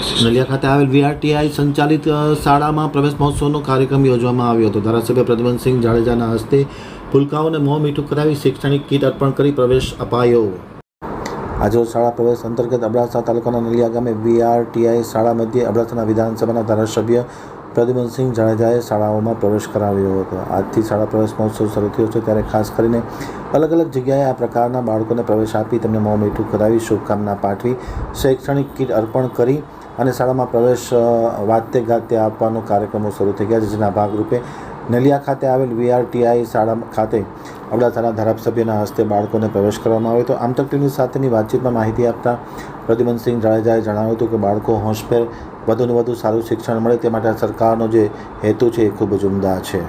નલિયા ખાતે આવેલ વીઆરટીઆઈ સંચાલિત શાળામાં પ્રવેશ મહોત્સવનો કાર્યક્રમ યોજવામાં આવ્યો હતો. ધારાસભ્ય પ્રદ્યુમનસિંહ જાડેજાના હસ્તે પુલકાઓને મોં મીઠું કરાવી શૈક્ષણિક કીટ અર્પણ કરી પ્રવેશ અપાયો. આજરોજ શાળા પ્રવેશ અંતર્ગત અબડાસા તાલુકાના નલિયા ગામે વીઆરટીઆઈ શાળા મધ્યે અબડાસાના વિધાનસભાના ધારાસભ્ય પ્રદ્યુમનસિંહ જાડેજાએ શાળાઓમાં પ્રવેશ કરાવ્યો હતો. આજથી શાળા પ્રવેશ મહોત્સવ શરૂ થયો છે ત્યારે ખાસ કરીને અલગ અલગ જગ્યાએ આ પ્રકારના બાળકોને પ્રવેશ આપી તેમને મોં મીઠું કરાવી શુભકામના પાઠવી શૈક્ષણિક કીટ અર્પણ કરી અને શાળામાં પ્રવેશ વાતે ગાતે આપવાનો કાર્યક્રમો શરૂ થઈ ગયા છે, જેના ભાગરૂપે નલિયા ખાતે આવેલ વીઆરટીઆઈ શાળા ખાતે અબડાસાના ધારાસભ્યના હસ્તે બાળકોને પ્રવેશ કરવામાં આવ્યો હતો. આમતક ટીવી સાથેની વાતચીતમાં માહિતી આપતા પ્રદ્યુમનસિંહ જાડેજાએ જણાવ્યું હતું કે બાળકો હોંશભેર વધુને વધુ સારું શિક્ષણ મળે તે માટે સરકારનો જે હેતુ છે એ ખૂબ જ ઉમદા છે.